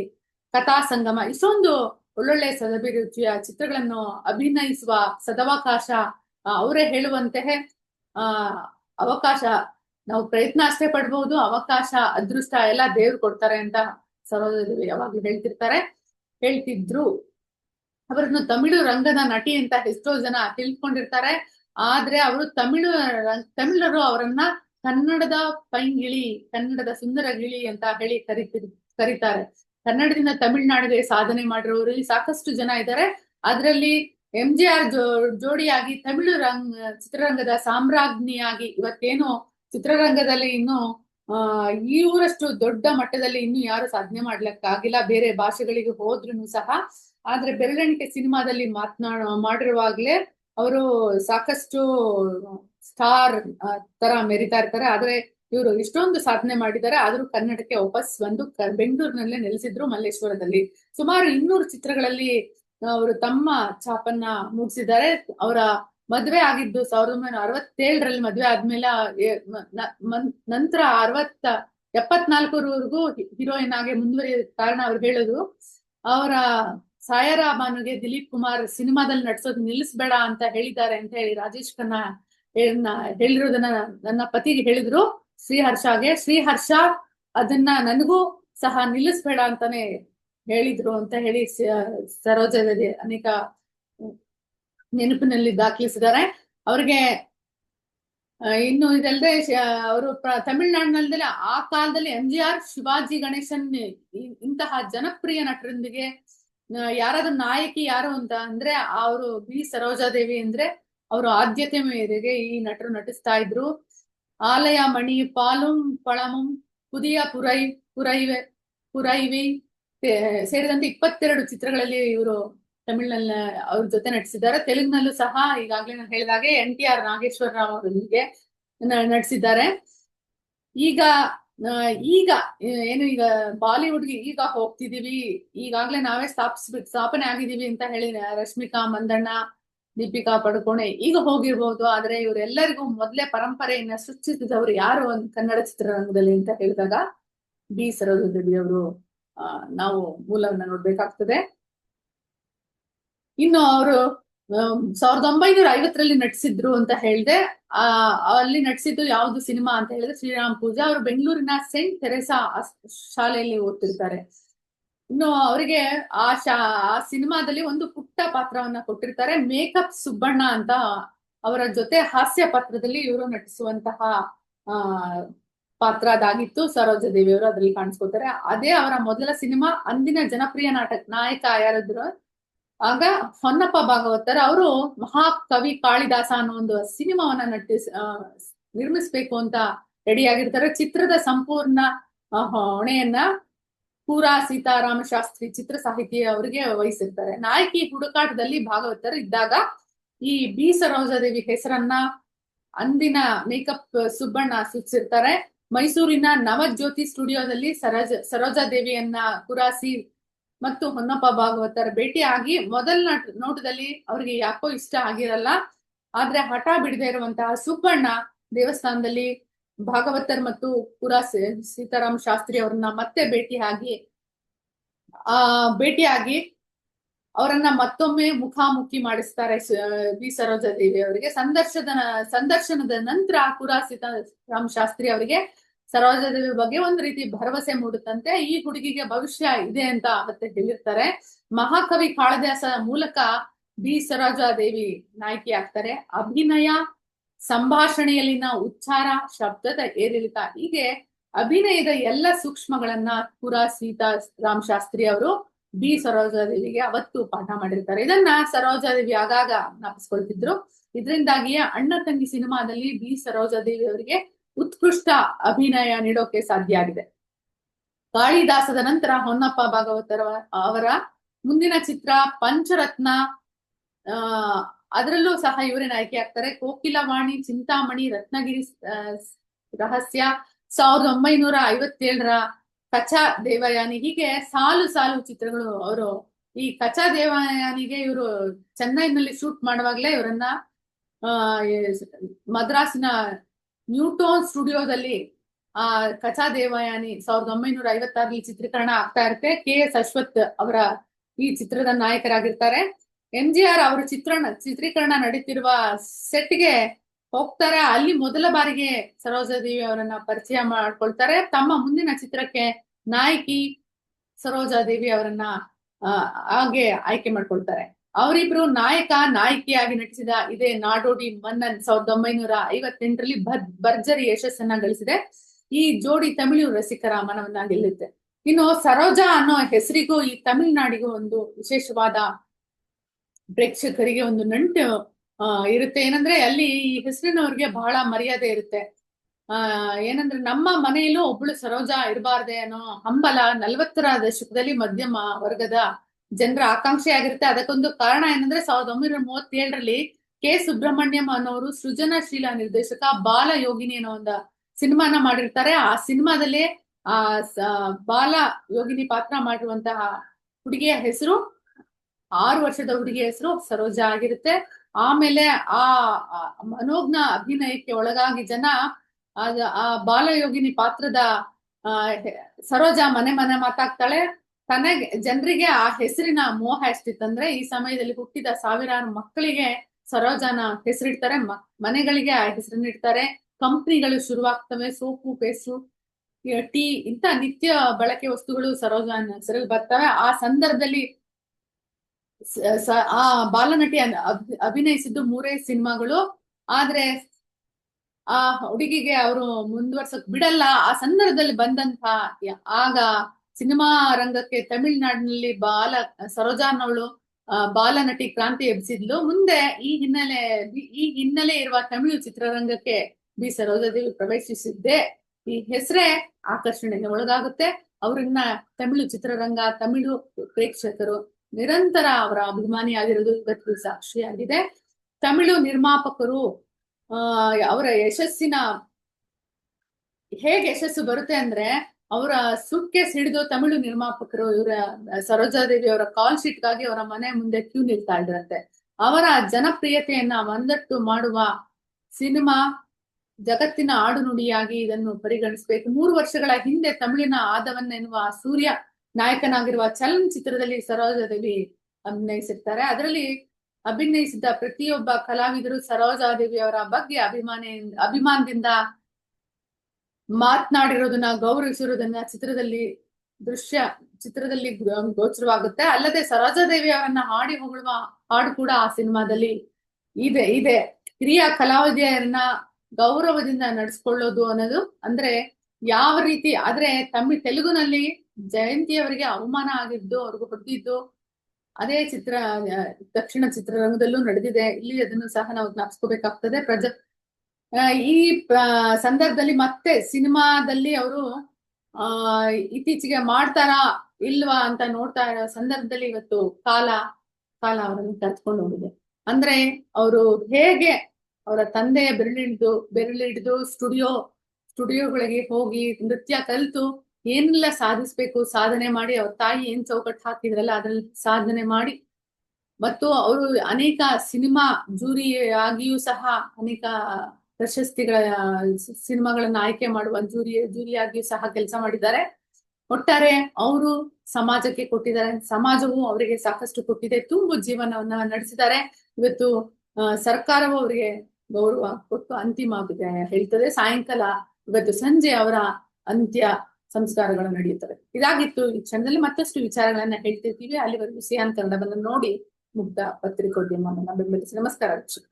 ಕಥಾ, ಸಂಗಮ, ಇಷ್ಟೊಂದು ಒಳ್ಳೊಳ್ಳೆ ಸದಭಿರುಚಿಯ ಚಿತ್ರಗಳನ್ನು ಅಭಿನಯಿಸುವ ಸದವಕಾಶ ಅವರೇ ಹೇಳುವಂತೆ ಆ, ಅವಕಾಶ. ನಾವು ಪ್ರಯತ್ನ ಅಷ್ಟೇ ಪಡ್ಬಹುದು ಅವಕಾಶ, ಅದೃಷ್ಟ ಎಲ್ಲ ದೇವ್ರು ಕೊಡ್ತಾರೆ ಅಂತ ಸರೋಜದೇವಿ ಯಾವಾಗ್ಲೂ ಹೇಳ್ತಿರ್ತಾರೆ. ಹೇಳ್ತಿದ್ರು. ಅವರನ್ನು ತಮಿಳು ರಂಗದ ನಟಿ ಅಂತ ಎಷ್ಟೋ ಜನ ತಿಳ್ಕೊಂಡಿರ್ತಾರೆ. ಆದ್ರೆ ಅವರು ತಮಿಳು ತಮಿಳರು ಅವರನ್ನ ಕನ್ನಡದ ಪೈಂಗಿಳಿ ಕನ್ನಡದ ಸುಂದರ ಗಿಳಿ ಅಂತ ಹೇಳಿ ಕರಿತಿರ್ ಕರೀತಾರೆ. ಕನ್ನಡದಿಂದ ತಮಿಳ್ನಾಡಿಗೆ ಸಾಧನೆ ಮಾಡಿರೋರಲ್ಲಿ ಸಾಕಷ್ಟು ಜನ ಇದ್ದಾರೆ ಅದರಲ್ಲಿ ಎಂ ಜಿ ಆರ್ ಜೋ, ಜೋಡಿಯಾಗಿ ತಮಿಳು ರಂಗ, ಚಿತ್ರರಂಗದ ಸಾಮ್ರಾಜ್ಞಿಯಾಗಿ ಇವತ್ತೇನು ಚಿತ್ರರಂಗದಲ್ಲಿ ಇನ್ನು, ಆ ಈ ಊರಷ್ಟು ದೊಡ್ಡ ಮಟ್ಟದಲ್ಲಿ ಇನ್ನು ಯಾರು ಸಾಧನೆ ಮಾಡ್ಲಿಕ್ಕಾಗಿಲ್ಲ. ಬೇರೆ ಭಾಷೆಗಳಿಗೆ ಹೋದ್ರು ಸಹ. ಆದ್ರೆ ಬೆರಳೆಣಿಕೆ ಸಿನಿಮಾದಲ್ಲಿ ಮಾತನಾಡ ಮಾಡಿರುವಾಗ್ಲೇ ಅವರು ಸಾಕಷ್ಟು ಸ್ಟಾರ್ ತರ ಮೆರಿತಾ ಇರ್ತಾರೆ. ಆದ್ರೆ ಇವರು ಇಷ್ಟೊಂದು ಸಾಧನೆ ಮಾಡಿದ್ದಾರೆ. ಆದ್ರೂ ಕನ್ನಡಕ್ಕೆ ವಾಪಸ್ ಬಂದು ಬೆಂಗಳೂರಿನಲ್ಲೇ ನೆಲೆಸಿದ್ರು ಮಲ್ಲೇಶ್ವರದಲ್ಲಿ. ಸುಮಾರು ಇನ್ನೂರು ಚಿತ್ರಗಳಲ್ಲಿ ಅವರು ತಮ್ಮ ಛಾಪನ್ನ ಮೂಡಿಸಿದ್ದಾರೆ. ಅವರ ಮದ್ವೆ ಆಗಿದ್ದು ಸಾವಿರದ ಒಂಬೈನೂರ ಅರವತ್ತೇಳರಲ್ಲಿ ಮದ್ವೆ ಆದ್ಮೇಲೆ ನಂತರ ಅರವತ್ತ, ಎಪ್ಪತ್ನಾಲ್ಕರವರೆಗೂ ಹೀರೋಯಿನ್ ಆಗಿ ಮುಂದುವರಿಯ ಕಾರಣ ಅವ್ರು ಹೇಳೋದು, ಅವರ ಸಾಯರಾ ಬಾನುಗೆ ದಿಲೀಪ್ ಕುಮಾರ್ ಸಿನಿಮಾದಲ್ಲಿ ನಟಿಸೋದು ನಿಲ್ಲಿಸ್ಬೇಡ ಅಂತ ಹೇಳಿದ್ದಾರೆ ಅಂತ ಹೇಳಿ ರಾಜೇಶ್ ಖನ್ನಾ ಹೇಳಿರೋದನ್ನ ನನ್ನ ಪತಿಗೆ ಹೇಳಿದ್ರು, ಶ್ರೀಹರ್ಷಗೆ, ಶ್ರೀಹರ್ಷ, ಅದನ್ನ ನನಗೂ ಸಹ ನಿಲ್ಲಿಸ್ಬೇಡ ಅಂತಾನೆ ಹೇಳಿದ್ರು ಅಂತ ಹೇಳಿ ಸರೋಜದಲ್ಲಿ ಅನೇಕ ನೆನಪಿನಲ್ಲಿ ದಾಖಲಿಸಿದ್ದಾರೆ. ಅವ್ರಿಗೆ ಇನ್ನು ಇದಲ್ಲದೆ ಅವರು ತಮಿಳುನಾಡಿನಲ್ಲಿ ಆ ಕಾಲದಲ್ಲಿ M G R Shivaji Ganesan ಇಂತಹ ಜನಪ್ರಿಯ ನಟರೊಂದಿಗೆ ಯಾರಾದ್ರೂ ನಾಯಕಿ ಯಾರು ಅಂತ ಅಂದ್ರೆ, ಅವರು ಬಿ ಸರೋಜಾದೇವಿ ಅಂದ್ರೆ ಅವರು ಆದ್ಯತೆ ಮೇರೆಗೆ ಈ ನಟರು ನಟಿಸ್ತಾ ಇದ್ರು. ಆಲಯ, ಮಣಿ, ಪಾಲುಂ, ಪಳಮುಂ ಪುದಿಯ ಪುರೈ, ಪುರೈವೆ, ಪುರೈವಿ ಸೇರಿದಂತೆ ಇಪ್ಪತ್ತೆರಡು ಚಿತ್ರಗಳಲ್ಲಿ ಇವರು ತಮಿಳಿನಲ್ಲಿ, ಅವ್ರ ಜೊತೆ ನಟಿಸಿದ್ದಾರೆ. ತೆಲುಗಿನಲ್ಲೂ ಸಹ ಈಗಾಗಲೇ ನಾನು ಹೇಳಿದಾಗೆ N T R Nageshwara Rao ಅವರೊಂದಿಗೆ ನಟಿಸಿದ್ದಾರೆ. ಈಗ ಈಗ ಏನು ಈಗ ಬಾಲಿವುಡ್ಗೆ ಈಗ ಹೋಗ್ತಿದೀವಿ. ಈಗಾಗ್ಲೇ ನಾವೇ ಸ್ಥಾಪಿಸ್ಬೇಕು ಸ್ಥಾಪನೆ ಆಗಿದೀವಿ ಅಂತ ಹೇಳಿ, ರಶ್ಮಿಕಾ, ಮಂದಣ್ಣ ದೀಪಿಕಾ ಪಡುಕೋಣೆ ಈಗ ಹೋಗಿರ್ಬೋದು, ಆದ್ರೆ ಇವರೆಲ್ಲರಿಗೂ ಮೊದಲೇ ಪರಂಪರೆಯನ್ನ ಸೃಷ್ಟಿಸಿದವರು ಯಾರು ಒಂದು ಕನ್ನಡ ಚಿತ್ರರಂಗದಲ್ಲಿ ಅಂತ ಹೇಳಿದಾಗ ಬಿ. ಸರೋಜದೇವಿ ಅವರು ನಾವು ಮೂಲವನ್ನ ನೋಡ್ಬೇಕಾಗ್ತದೆ. ಇನ್ನು ಅವರು ಸಾವಿರದ ಒಂಬೈನೂರ ಐವತ್ತರಲ್ಲಿ ನಟಿಸಿದ್ರು ಅಂತ ಹೇಳಿದೆ. ಆ, ಅಲ್ಲಿ ನಟಿಸಿದ್ದು ಯಾವ್ದು ಸಿನಿಮಾ ಅಂತ ಹೇಳಿದ್ರೆ ಶ್ರೀರಾಮ್ ಪೂಜಾ ಅವರು ಬೆಂಗಳೂರಿನ ಸೆಂಟ್ ತೆರೆಸಾ ಶಾಲೆಯಲ್ಲಿ ಓದ್ತಿರ್ತಾರೆ. ಇನ್ನು ಅವರಿಗೆ ಆ ಆ ಸಿನಿಮಾದಲ್ಲಿ ಒಂದು ಪುಟ್ಟ ಪಾತ್ರವನ್ನ ಕೊಟ್ಟಿರ್ತಾರೆ. ಮೇಕಪ್ ಸುಬ್ಬಣ್ಣ ಅಂತ ಅವರ ಜೊತೆ ಹಾಸ್ಯ ಪಾತ್ರದಲ್ಲಿ ಇವರು ನಟಿಸುವಂತಹ, ಆ, ಪಾತ್ರ ಅದಾಗಿತ್ತು. ಸರೋಜಾ ದೇವಿ ಅವರು ಅದ್ರಲ್ಲಿ ಕಾಣಿಸ್ಕೊತಾರೆ. ಅದೇ ಅವರ ಮೊದಲ ಸಿನಿಮಾ, ಅಂದಿನ ಜನಪ್ರಿಯ ನಾಟಕ, ನಾಯಕ ಯಾರಾದ್ರು, ಆಗ ಹೊನ್ನಪ್ಪ ಭಾಗವತರ್ ಅವರು ಮಹಾಕವಿ ಕಾಳಿದಾಸ ಅನ್ನೋ ಒಂದು ಸಿನಿಮಾವನ್ನ ನಟಿಸ್ ನಿರ್ಮಿಸ್ಬೇಕು ಅಂತ ರೆಡಿ ಆಗಿರ್ತಾರೆ. ಚಿತ್ರದ ಸಂಪೂರ್ಣ ಹೊಣೆಯನ್ನ ಪೂರಾ ಸೀತಾರಾಮ ಶಾಸ್ತ್ರಿ ಚಿತ್ರ ಸಾಹಿತಿ ಅವರಿಗೆ ವಹಿಸಿರ್ತಾರೆ. ನಾಯಕಿ ಹುಡುಕಾಟದಲ್ಲಿ ಭಾಗವತರು ಇದ್ದಾಗ ಈ ಬಿ ಸರೋಜಾದೇವಿ ಹೆಸರನ್ನ ಅಂದಿನ ಮೇಕಪ್ ಸುಬ್ಬಣ್ಣ ಸೂಚಿಸಿರ್ತಾರೆ. ಮೈಸೂರಿನ ನವಜ್ಯೋತಿ ಸ್ಟುಡಿಯೋದಲ್ಲಿ ಸರೋಜ, ಸರೋಜಾದೇವಿಯನ್ನ ಕುರಾಸಿ ಮತ್ತು ಹೊನ್ನಪ್ಪ ಭಾಗವತರ ಭೇಟಿಯಾಗಿ ಮೊದಲ ನಟ- ನೋಟದಲ್ಲಿ ಅವರಿಗೆ ಯಾಕೋ ಇಷ್ಟ ಆಗಿರಲ್ಲ. ಆದ್ರೆ ಹಠ ಬಿಡದೆ ಇರುವಂತಹ ಸುಬ್ಬಣ್ಣ ದೇವಸ್ಥಾನದಲ್ಲಿ ಭಾಗವತರ್ ಮತ್ತು ಪುರಾ ಸೀತಾರಾಮ್ ಶಾಸ್ತ್ರಿ ಅವ್ರನ್ನ ಮತ್ತೆ ಭೇಟಿಯಾಗಿ ಆ ಭೇಟಿಯಾಗಿ ಅವರನ್ನ ಮತ್ತೊಮ್ಮೆ ಮುಖಾಮುಖಿ ಮಾಡಿಸ್ತಾರೆ ವಿ. ಸರೋಜಾ ದೇವಿ ಅವರಿಗೆ. ಸಂದರ್ಶನದ ಸಂದರ್ಶನದ ನಂತರ ಕುರಾ ಸೀತಾರಾಮ ಶಾಸ್ತ್ರಿ ಅವರಿಗೆ ಸರೋಜಾ ದೇವಿ ಬಗ್ಗೆ ಒಂದ್ ರೀತಿ ಭರವಸೆ ಮೂಡುತ್ತಂತೆ. ಈ ಹುಡುಗಿಗೆ ಭವಿಷ್ಯ ಇದೆ ಅಂತ ಮತ್ತೆ ಹೇಳಿರ್ತಾರೆ. ಮಹಾಕವಿ ಕಾಳದಾಸ ಮೂಲಕ ಬಿ ಸರೋಜಾ ದೇವಿ ನಾಯಕಿ ಆಗ್ತಾರೆ ಅಭಿನಯ ಸಂಭಾಷಣೆಯಲ್ಲಿನ ಉಚ್ಚಾರ, ಶಬ್ದದ ಏರಿಳಿತ, ಹೀಗೆ ಅಭಿನಯದ ಎಲ್ಲ ಸೂಕ್ಷ್ಮಗಳನ್ನ ಪುರಾ ಸೀತಾ ರಾಮ್ ಶಾಸ್ತ್ರಿ ಅವರು ಬಿ ಸರೋಜಾದೇವಿಗೆ ಅವತ್ತು ಪಾಠ ಮಾಡಿರ್ತಾರೆ. ಇದನ್ನ ಸರೋಜಾದೇವಿ ಆಗಾಗ ಜ್ಞಾಪಿಸ್ಕೊಳ್ತಿದ್ರು. ಇದರಿಂದಾಗಿಯೇ ಅಣ್ಣ ತಂಗಿ ಸಿನಿಮಾದಲ್ಲಿ ಬಿ ಸರೋಜಾದೇವಿ ಅವರಿಗೆ ಉತ್ಕೃಷ್ಟ ಅಭಿನಯ ನೀಡೋಕೆ ಸಾಧ್ಯ ಆಗಿದೆ. ಕಾಳಿದಾಸದ ನಂತರ ಹೊನ್ನಪ್ಪ ಭಾಗವತರ ಅವರ ಮುಂದಿನ ಚಿತ್ರ ಪಂಚರತ್ನ, ಆ ಅದರಲ್ಲೂ ಸಹ ಇವರೇ ನಾಯಕಿ ಆಗ್ತಾರೆ? ಕೋಕಿಲವಾಣಿ ಚಿಂತಾಮಣಿ, ರತ್ನಗಿರಿ ರಹಸ್ಯ ಸಾವಿರದ ಒಂಬೈನೂರ ಐವತ್ತೇಳರ ಕಚಾ ದೇವಯಾನಿ. ಹೀಗೆ ಸಾಲು ಸಾಲು ಚಿತ್ರಗಳು ಅವರು. ಈ ಕಚಾ ದೇವಯಾನಿಗೆ ಇವರು ಚೆನ್ನೈನಲ್ಲಿ ಶೂಟ್ ಮಾಡುವಾಗ್ಲೇ ಇವರನ್ನ ಮದ್ರಾಸಿನ ನ್ಯೂಟೋನ್ ಸ್ಟುಡಿಯೋದಲ್ಲಿ ಆ ಕಚಾ ದೇವಯಾನಿ ಸಾವಿರದ ಒಂಬೈನೂರ ಐವತ್ತಾರಲ್ಲಿ ಚಿತ್ರೀಕರಣ ಆಗ್ತಾ ಇರುತ್ತೆ. ಕೆ ಎಸ್ ಅಶ್ವಥ್ ಅವರ ಈ ಚಿತ್ರದ ನಾಯಕರಾಗಿರ್ತಾರೆ. ಎಂ ಜಿ ಆರ್ ಅವರು ಚಿತ್ರಣ, ಚಿತ್ರೀಕರಣ ನಡೀತಿರುವ ಸೆಟ್ಗೆ ಹೋಗ್ತಾರೆ. ಅಲ್ಲಿ ಮೊದಲ ಬಾರಿಗೆ ಸರೋಜಾದೇವಿ ಅವರನ್ನ ಪರಿಚಯ ಮಾಡ್ಕೊಳ್ತಾರೆ. ತಮ್ಮ ಮುಂದಿನ ಚಿತ್ರಕ್ಕೆ ನಾಯಕಿ ಸರೋಜಾದೇವಿ ಅವರನ್ನ ಹಾಗೆ ಆಯ್ಕೆ ಮಾಡ್ಕೊಳ್ತಾರೆ. ಅವರಿಬ್ರು ನಾಯಕ, ನಾಯಕಿಯಾಗಿ ನಟಿಸಿದ ಇದೇ ನಾಡೋಡಿ ಮನ್ನನ್ ಸಾವಿರದ ಒಂಬೈನೂರ ಐವತ್ತೆಂಟರಲ್ಲಿ ಭರ್- ಭರ್ಜರಿ ಯಶಸ್ಸನ್ನ ಗಳಿಸಿದೆ. ಈ ಜೋಡಿ ತಮಿಳು ರಸಿಕರ ಮನವನ್ನ ಗೆಲ್ಲುತ್ತೆ ಇನ್ನು ಸರೋಜಾ ಅನ್ನೋ ಹೆಸರಿಗೂ ಈ ತಮಿಳುನಾಡಿಗೂ ಒಂದು ವಿಶೇಷವಾದ ಪ್ರೇಕ್ಷಕರಿಗೆ ಒಂದು ನಂಟು ಇರುತ್ತೆ. ಏನಂದ್ರೆ ಅಲ್ಲಿ ಈ ಹೆಸರಿನವ್ರಿಗೆ ಬಹಳ ಮರ್ಯಾದೆ ಇರುತ್ತೆ. ಆ, ಏನಂದ್ರೆ ನಮ್ಮ ಮನೆಯಲ್ಲೂ ಒಬ್ಳು ಸರೋಜಾ ಇರಬಾರ್ದೆ ಅನ್ನೋ ಹಂಬಲ ನಲವತ್ತರ ದಶಕದಲ್ಲಿ ಮಧ್ಯಮ ವರ್ಗದ ಜನರ ಆಕಾಂಕ್ಷೆ ಆಗಿರುತ್ತೆ. ಅದಕ್ಕೊಂದು ಕಾರಣ ಏನಂದ್ರೆ ಸಾವಿರದ ಒಂಬೈನೂರ ಮೂವತ್ತೇಳರಲ್ಲಿ ಕೆ. ಸುಬ್ರಹ್ಮಣ್ಯಂ ಅನ್ನೋರು ಸೃಜನಶೀಲ ನಿರ್ದೇಶಕ, ಬಾಲ ಯೋಗಿನಿ ಅನ್ನೋ ಒಂದು ಸಿನಿಮಾನ ಮಾಡಿರ್ತಾರೆ. ಆ ಸಿನಿಮಾದಲ್ಲಿ, ಆ ಬಾಲ ಯೋಗಿನಿ ಪಾತ್ರ ಮಾಡಿರುವಂತಹ ಹುಡುಗಿಯ ಹೆಸರು ಆರು ವರ್ಷದ ಹುಡುಗಿಯ ಹೆಸರು ಸರೋಜಾ ಆಗಿರುತ್ತೆ. ಆಮೇಲೆ ಆ ಮನೋಜ್ಞ ಅಭಿನಯಕ್ಕೆ ಒಳಗಾಗಿ ಜನ, ಆ ಬಾಲಯೋಗಿನಿ ಪಾತ್ರದ, ಆ ಸರೋಜಾ ಮನೆ ಮನೆ ಮಾತಾಗ್ತಾಳೆ ತನಗೆ ಜನರಿಗೆ ಆ ಹೆಸರಿನ ಮೋಹ ಎಷ್ಟಿತ್ತಂದ್ರೆ ಈ ಸಮಯದಲ್ಲಿ ಹುಟ್ಟಿದ ಸಾವಿರಾರು ಮಕ್ಕಳಿಗೆ ಸರೋಜಾನ ಹೆಸರಿಡ್ತಾರೆ. ಮನೆಗಳಿಗೆ ಆ ಹೆಸರನ್ನ ಇಡ್ತಾರೆ. ಕಂಪ್ನಿಗಳು ಶುರುವಾಗ್ತವೆ, ಸೋಪು, ಪೇಸ್ಟು, ಟೀ ಇಂತ ನಿತ್ಯ ಬಳಕೆ ವಸ್ತುಗಳು ಸರೋಜಾನ ಹೆಸರಲ್ಲಿ ಬರ್ತವೆ. ಆ ಸಂದರ್ಭದಲ್ಲಿ ಆ ಬಾಲನಟಿ ಅಭಿನಯಿಸಿದ್ದು ಮೂರೇ ಸಿನಿಮಾಗಳು. ಆದ್ರೆ ಆ ಹುಡುಗಿಗೆ ಅವರು ಮುಂದುವರ್ಸಕ್ ಬಿಡಲ್ಲ. ಆ ಸಂದರ್ಭದಲ್ಲಿ ಬಂದಂತ ಆಗ ಸಿನಿಮಾ ರಂಗಕ್ಕೆ ತಮಿಳ್ನಾಡಿನಲ್ಲಿ ಬಾಲ ಸರೋಜಾನವಳು ಬಾಲ ಬಾಲನಟಿ ಕ್ರಾಂತಿ ಎಬ್ಸಿದ್ಲು ಮುಂದೆ ಈ ಹಿನ್ನೆಲೆ ಈ ಹಿನ್ನೆಲೆ ಇರುವ ತಮಿಳು ಚಿತ್ರರಂಗಕ್ಕೆ ಬಿ ಸರೋಜಾದೇವಿ ಪ್ರವೇಶಿಸಿದ್ದೆ. ಈ ಹೆಸರೇ ಆಕರ್ಷಣೆಗೆ ಒಳಗಾಗುತ್ತೆ. ಅವ್ರನ್ನ ತಮಿಳು ಚಿತ್ರರಂಗ, ತಮಿಳು ಪ್ರೇಕ್ಷಕರು ನಿರಂತರ ಅವರ ಅಭಿಮಾನಿಯಾಗಿರೋದು ಇವತ್ತು ಸಾಕ್ಷಿಯಾಗಿದೆ. ತಮಿಳು ನಿರ್ಮಾಪಕರು ಅವರ ಯಶಸ್ಸಿನ ಹೇಗೆ ಯಶಸ್ಸು ಬರುತ್ತೆ ಅಂದ್ರೆ, ಅವರ ಸುಟ್ಕೇಸ್ ಸಿಡಿದು ತಮಿಳು ನಿರ್ಮಾಪಕರು ಇವರ ಸರೋಜಾದೇವಿ ಅವರ ಕಾಲ್ ಶೀಟ್ಗಾಗಿ ಅವರ ಮನೆ ಮುಂದೆ ಕ್ಯೂ ನಿಲ್ತಾ ಇದ್ರಂತೆ. ಅವರ ಜನಪ್ರಿಯತೆಯನ್ನ ಒಂದಟ್ಟು ಮಾಡುವ ಸಿನಿಮಾ ಜಗತ್ತಿನ ಆಡುನುಡಿಯಾಗಿ ಇದನ್ನು ಪರಿಗಣಿಸಬೇಕು. ಮೂರು ವರ್ಷಗಳ ಹಿಂದೆ ತಮಿಳಿನ ಆದವನ್ನೆನ್ನುವ ಸೂರ್ಯ ನಾಯಕನಾಗಿರುವ ಚಲನಚಿತ್ರದಲ್ಲಿ ಸರೋಜಾದೇವಿ ಅಭಿನಯಿಸಿರ್ತಾರೆ. ಅದರಲ್ಲಿ ಅಭಿನಯಿಸಿದ ಪ್ರತಿಯೊಬ್ಬ ಕಲಾವಿದರು ಸರೋಜಾದೇವಿ ಅವರ ಬಗ್ಗೆ ಅಭಿಮಾನ, ಅಭಿಮಾನದಿಂದ ಮಾತನಾಡಿರೋದನ್ನ, ಗೌರವಿಸಿರೋದನ್ನ ಚಿತ್ರದಲ್ಲಿ, ದೃಶ್ಯ ಚಿತ್ರದಲ್ಲಿ ಗೋಚರವಾಗುತ್ತೆ. ಅಲ್ಲದೆ ಸರೋಜಾದೇವಿ ಅವರನ್ನ ಹಾಡಿ ಹೊಗಳುವ ಹಾಡು ಕೂಡ ಆ ಸಿನಿಮಾದಲ್ಲಿ ಇದೆ ಇದೆ. ಹಿರಿಯ ಕಲಾವಿದೆಯರನ್ನ ಗೌರವದಿಂದ ನಡೆಸ್ಕೊಳ್ಳೋದು ಅನ್ನೋದು, ಅಂದ್ರೆ ಯಾವ ರೀತಿ, ಆದ್ರೆ ತಮಿಳ್ ತೆಲುಗುನಲ್ಲಿ ಜಯಂತಿ ಅವರಿಗೆ ಅವಮಾನ ಆಗಿದ್ದು, ಅವ್ರಿಗೆ ಹೊಡೆದಿದ್ದು, ಅದೇ ಚಿತ್ರ ದಕ್ಷಿಣ ಚಿತ್ರರಂಗದಲ್ಲೂ ನಡೆದಿದೆ. ಇಲ್ಲಿ ಅದನ್ನು ಸಹ ನಾವು ಜ್ಞಾಪಿಸ್ಕೋಬೇಕಾಗ್ತದೆ. ಪ್ರಜ ಈ ಸಂದರ್ಭದಲ್ಲಿ ಮತ್ತೆ ಸಿನಿಮಾದಲ್ಲಿ ಅವರು ಆ ಇತ್ತೀಚೆಗೆ ಮಾಡ್ತಾರಾ ಇಲ್ವಾ ಅಂತ ನೋಡ್ತಾ ಇರೋ ಸಂದರ್ಭದಲ್ಲಿ ಇವತ್ತು ಕಾಲ ಕಾಲ ಅವರನ್ನು ಕರೆದುಕೊಂಡು ಹೋಗಿದೆ. ಅಂದ್ರೆ ಅವರು ಹೇಗೆ ಅವರ ತಂದೆ ಬೆರಳಿಡಿದು ಬೆರಳಿಡಿದು ಸ್ಟುಡಿಯೋ ಸ್ಟುಡಿಯೋಗಳಿಗೆ ಹೋಗಿ ನೃತ್ಯ ಕಲಿತು ಏನೆಲ್ಲ ಸಾಧಿಸ್ಬೇಕು? ಸಾಧನೆ ಮಾಡಿ ಅವ್ರ ತಾಯಿ ಏನ್ ಚೌಕಟ್ಟು ಹಾಕಿದ್ರಲ್ಲ, ಅದ್ರಲ್ಲಿ ಸಾಧನೆ ಮಾಡಿ. ಮತ್ತು ಅವರು ಅನೇಕ ಸಿನಿಮಾ ಜೂರಿ ಆಗಿಯೂ ಸಹ ಅನೇಕ ಪ್ರಶಸ್ತಿಗಳ ಸಿನಿಮಾಗಳನ್ನ ಆಯ್ಕೆ ಮಾಡುವ ಜೂರಿ, ಜೂರಿಯಾಗಿಯೂ ಸಹ ಕೆಲಸ ಮಾಡಿದ್ದಾರೆ. ಒಟ್ಟಾರೆ ಅವರು ಸಮಾಜಕ್ಕೆ ಕೊಟ್ಟಿದ್ದಾರೆ. ಸಮಾಜವು ಅವರಿಗೆ ಸಾಕಷ್ಟು ಕೊಟ್ಟಿದೆ. ತುಂಬು ಜೀವನವನ್ನ ನಡೆಸಿದ್ದಾರೆ. ಇವತ್ತು ಸರ್ಕಾರವು ಅವರಿಗೆ ಗೌರವ ಕೊಟ್ಟು ಅಂತಿಮ ಹೇಳ್ತದೆ. ಸಾಯಂಕಾಲ ಇವತ್ತು ಸಂಜೆ ಅವರ ಅಂತ್ಯ ಸಂಸ್ಕಾರಗಳು ನಡೆಯುತ್ತವೆ. ಇದಾಗಿತ್ತು, ಈ ಕ್ಷಣದಲ್ಲಿ ಮತ್ತಷ್ಟು ವಿಚಾರಗಳನ್ನ ಹೇಳ್ತಿರ್ತೀವಿ. ಅಲ್ಲಿವರೆಗೂ ಸಿಯಾನ್ ಕನ್ನಡವನ್ನು ನೋಡಿ ಮುಕ್ತ ಪತ್ರಿಕೋದ್ಯಮವನ್ನು ಬೆಂಬಲಿಸಿ. ನಮಸ್ಕಾರ, ವೀಕ್ಷಕರೇ.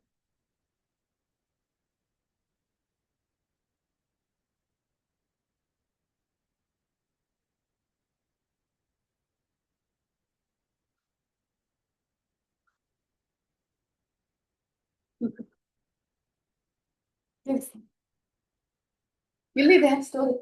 ಎಲ್ಲಿದೆ ಸ್ಟೋರಿ